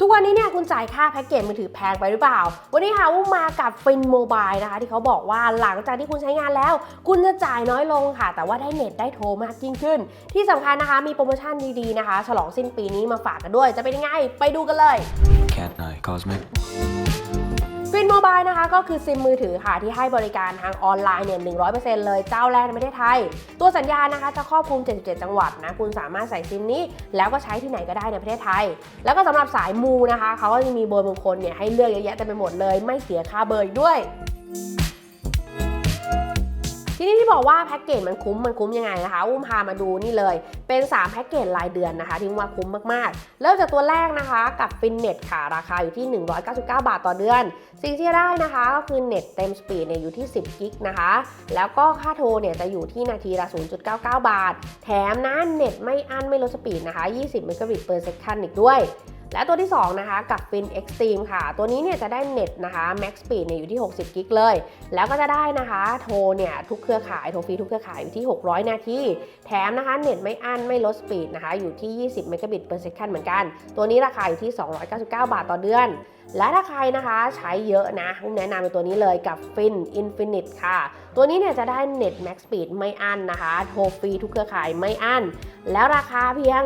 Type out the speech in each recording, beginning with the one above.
ทุกวันนี้เนี่ยคุณจ่ายค่าแพ็กเกจมือถือแพงไปหรือเปล่า วันนี้ค่ะวุ้มมากับฟินโมบายนะคะ ที่เขาบอกว่าหลังจากที่คุณใช้งานแล้ว คุณจะจ่ายน้อยลงค่ะ แต่ว่าได้เน็ตได้โทรมากยิ่งขึ้น ที่สำคัญนะคะมีโปรโมชั่นดีๆนะคะ ฉลองสิ้นปีนี้มาฝากกันด้วย จะเป็นยังไงไปดูกันเลย Cat Night Cosmic ฟินโมบายนะคะก็คือซิมมือถือค่ะที่ให้บริการทางออนไลน์เนี่ย100%เลยเจ้าแรกในประเทศไทย ตัวสัญญานะคะจะครอบคลุม 77 จังหวัดนะคุณสามารถใส่ซิมนี้ แล้วก็ใช้ที่ไหนก็ได้ในประเทศไทย แล้วก็สำหรับสายมูนะคะเขาก็จะมีเบอร์บางคนเนี่ยให้เลือกเยอะแยะเต็มไปหมดเลย ไม่เสียค่าเบอร์อีกด้วย ที่บอกว่าแพ็กเกจมันคุ้มมันคุ้มยังไงนะคะอุ้มพามาดูนี่เลย เป็น 3 แพ็กเกจรายเดือนนะคะ ที่ว่าคุ้มมากๆ เริ่มจากตัวแรกนะคะกับฟินเน็ตค่ะ ราคาอยู่ที่ 199 บาทต่อเดือน สิ่งที่ได้นะคะก็คือเน็ตเต็มสปีดเนี่ยอยู่ที่ 10 กิกนะคะ แล้วก็ค่าโทรเนี่ยจะอยู่ที่นาทีละ 0.99 บาท แถมนะเน็ตไม่อั้นไม่ลดสปีดนะคะ 20 เมกะบิตเปอร์เซคันอีกด้วย และตัวที่ 2 นะคะ กับ Fin Extreme ค่ะ ตัวนี้เนี่ยจะได้เน็ตนะคะ Max Speed เนี่ยอยู่ที่ 60 กิกเลย แล้วก็จะได้นะคะโทรเนี่ยทุกเครือข่าย โทรฟรีทุกเครือข่ายอยู่ที่ 600 นาที แถมนะคะเน็ตไม่อั้นไม่ลดสปีดนะคะ อยู่ที่ 20 เมกะบิต per second เหมือนกัน ตัวนี้ราคาอยู่ที่ 299 บาทต่อเดือน และถ้าใครนะคะใช้เยอะนะผมแนะนำเป็นตัวนี้เลยกับ Fin Infinite ค่ะ ตัวนี้เนี่ยจะได้เน็ต Max Speed ไม่อั้นนะคะ โทรฟรีทุกเครือข่ายไม่อั้น แล้วราคาเพียง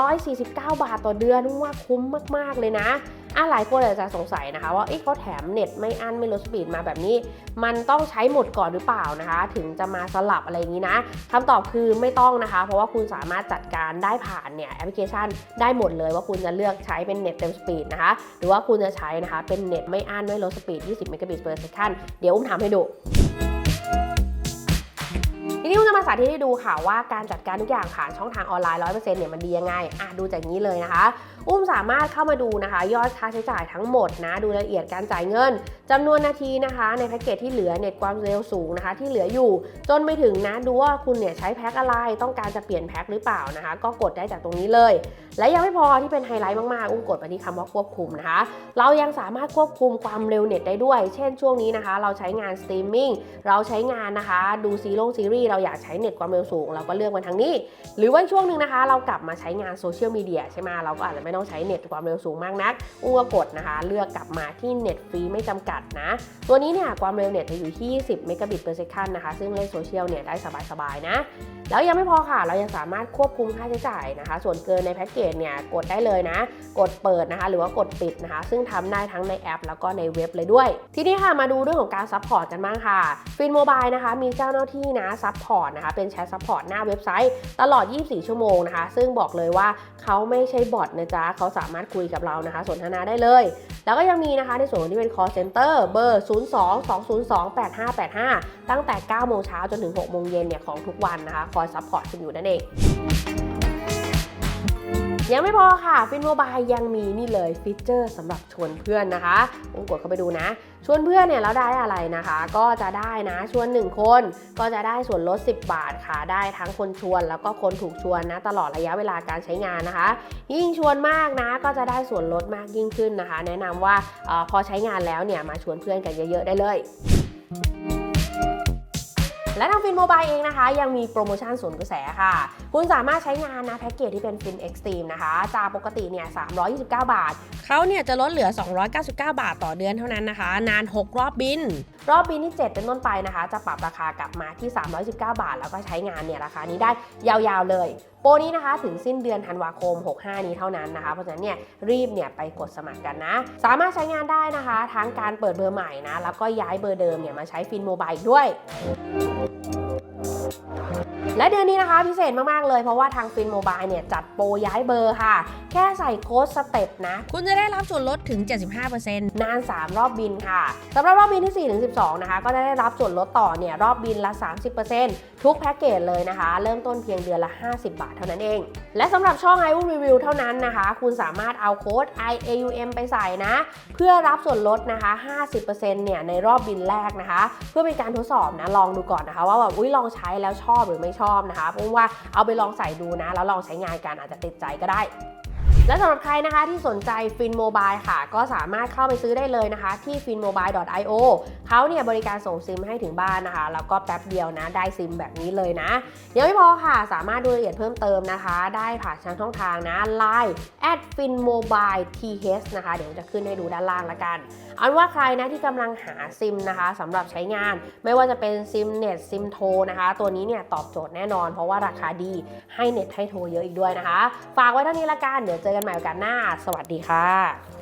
749 บาทต่อเดือนว่าคุ้มมาก ๆ เลยนะ อะหลายคนอาจจะสงสัยนะคะว่าเอ๊ะเขาแถมเน็ตไม่อั้นไม่ลดสปีดมาแบบนี้ มันต้องใช้หมดก่อนหรือเปล่านะคะ ถึงจะมาสลับอะไรอย่างนี้นะคำตอบคือไม่ต้องนะคะ เพราะว่าคุณสามารถจัดการได้ผ่านเนี่ยแอปพลิเคชันได้หมดเลยว่าคุณจะเลือกใช้เป็นเน็ตเต็มสปีดนะคะ หรือว่าคุณจะใช้นะคะเป็นเน็ตไม่อั้นไม่ลดสปีด 20 เมกะบิต per second เดี๋ยวอุ้มทำให้ดู ทีนี้อุ้มจะมาสาธิตให้ดูค่ะว่าการจัดการทุกอย่างผ่านช่องทางออนไลน์100%เนี่ยมันดียังไงอะดูจากนี้เลยนะคะ อุ้มสามารถเข้ามาดูนะคะ ยอดค่าใช้จ่ายทั้งหมดนะ ดูรายละเอียดการจ่ายเงินจำนวนนาทีนะคะ ในแพ็กเกจที่เหลือเน็ตความเร็วสูงนะคะ ที่เหลืออยู่ จนไปถึงนะดูว่าคุณเนี่ยใช้แพ็คอะไรต้องการจะเปลี่ยนแพ็คหรือเปล่านะคะ ก็กดได้จากตรงนี้เลย และยังไม่พอที่เป็นไฮไลท์มากๆอุ้มกดไปที่คำว่าควบคุมนะคะ เรายังสามารถควบคุมความเร็วเน็ตได้ด้วย เช่นช่วงนี้นะคะ เราใช้งานสตรีมมิ่งเราใช้งานนะคะ ดูซีรีส์ซีรีส์เราอยากใช้เน็ตความเร็วสูง เราก็เลือกมาทางนี้ หรือว่าช่วงหนึ่งนะคะ เรากลับมาใช้งานโซเชียลมีเดียใช่ไหมเราก็อาจจะไม่ต้องใช้เน็ตความเร็วสูงมากนักอุ้งก็กดนะคะ เลือกกลับมาที่เน็ตฟรีไม่จำกัดนะ ตัวนี้เนี่ยความเร็วเน็ตจะอยู่ที่ 20 เมกะบิต per second นนะคะ ซึ่งเล่นโซเชียลเนี่ยได้สบายๆนะ แล้วยังไม่พอค่ะ เรายังสามารถควบคุมค่าใช้จ่ายนะคะ ส่วนเกินในแพ็กเกจเนี่ยกดได้เลยนะ กดเปิดนะคะ หรือว่ากดปิดนะคะ ซึ่งทำได้ทั้งในแอป แล้วก็ในเว็บเลยด้วย ทีนี้ค่ะมาดูเรื่องของการซัพพอร์ตกันบ้างค่ะฟินโมบายนะคะมีเจ้าหน้าที่นะซัพพอร์ตนะคะ เป็นแชทซัพพอร์ตหน้าเว็บไซต์ ตลอด 24 ชั่วโมงนะคะ ซึ่งบอกเลยว่าเขาไม่ใช่บอทนะจ๊ะเขาสามารถคุยกับเรานะคะ สนทนาได้เลย แล้วก็ยังมีนะคะในส่วนที่เป็น call center เบอร์ 02-202-8585 ตั้งแต่ 9 โมงเช้าจนถึง 6 โมงเย็นเนี่ยของทุกวันนะคะ คอยซัพพอร์ตคุณอยู่นั่นเอง ยังไม่พอค่ะฟินโมบายยังมีนี่เลยฟีเจอร์สำหรับชวนเพื่อนนะคะผมกดเข้าไปดูนะ ชวนเพื่อนเนี่ยแล้วได้อะไรนะคะ ก็จะได้นะชวน 1 คน ก็จะได้ส่วนลด 10 บาทค่ะได้ทั้งคนชวนแล้วก็คนถูกชวนนะตลอดระยะเวลาการใช้งานนะคะ ยิ่งชวนมากนะ ก็จะได้ส่วนลดมากยิ่งขึ้นนะคะ แนะนำว่าออพอใช้งานแล้วเนี่ยมาชวนเพื่อนกันเยอะ ๆ ได้เลย และทางฟินโมบายเองนะคะ ยังมีโปรโมชั่นสวนกระแสค่ะ คุณสามารถใช้งานนะแพ็กเกจที่เป็นฟินเอ็กซ์ตรีมนะคะ จากปกติเนี่ย 329 บาท เขาเนี่ยจะลดเหลือ 299 บาทต่อเดือนเท่านั้นนะคะ นาน 6 รอบบิน รอบบินที่ 7 เป็นต้นไปนะคะ จะปรับราคากลับมาที่ 319 บาท แล้วก็ใช้งานเนี่ยราคานี้ได้ยาวๆเลย โปรนี้นะคะถึงสิ้นเดือนธันวาคม 65 นี้เท่านั้นนะคะ เพราะฉะนั้นเนี่ยรีบเนี่ยไปกดสมัครกันนะ สามารถใช้งานได้นะคะ ทั้งการเปิดเบอร์ใหม่นะ แล้วก็ย้ายเบอร์เดิมเนี่ยมาใช้ฟินโมบายอีกด้วย และเดือนนี้นะคะพิเศษมาก ๆ เลยเพราะว่าทางฟินโมบายเนี่ยจัดโปรย้ายเบอร์ค่ะ แค่ใส่โค้ดสเต็ปนะ คุณจะได้รับส่วนลดถึง 75%นาน 3 รอบบินค่ะสำหรับรอบบินที่4-12 นะคะ ก็จะได้รับส่วนลดต่อเนี่ยรอบบินละ 30%ทุกแพ็กเกจเลยนะคะ เริ่มต้นเพียงเดือนละ 50 บาทเท่านั้นเอง และสำหรับช่อง i อ Review Review เท่านั้นนะคะ คุณสามารถเอาโค้ด IAUM ไปใส่นะ เพื่อรับส่วนลดนะคะ 50%เนี่ยในรอบบินแรกนะคะ เพื่อเป็นการทดสอบนะลองดูก่อนนะคะ ว่าแบบอุ้ยลองใช้แล้วชอบหรือไม่ชอบนะคะเพราะว่าเอาไปลองใส่ดูนะ แล้วลองใช้งานกันอาจจะติดใจก็ได้ และสำหรับใครนะคะที่สนใจฟินโมบายค่ะ ก็สามารถเข้าไปซื้อได้เลยนะคะ ที่ finmobile.io เขาเนี่ยบริการส่งซิมให้ถึงบ้านนะคะ แล้วก็แป๊บเดียวนะได้ซิมแบบนี้เลยนะยังไม่พอค่ะ สามารถดูรายละเอียดเพิ่มเติมนะคะ ได้ผ่านทางช่องทางนะ Line at finmobile th นะคะ เดี๋ยวจะขึ้นให้ดูด้านล่างละกันเอาเป็นว่าใครนะที่กำลังหาซิมนะคะสำหรับใช้งาน ไม่ว่าจะเป็นซิมเน็ตซิมโทนะคะ ตัวนี้เนี่ยตอบโจทย์แน่นอน เพราะว่าราคาดีให้เน็ตให้โทรเยอะอีกด้วยนะคะ ฝากไว้เท่านี้ละกันเดี๋ยวเจอกันใหม่โอกาสหน้า สวัสดีค่ะ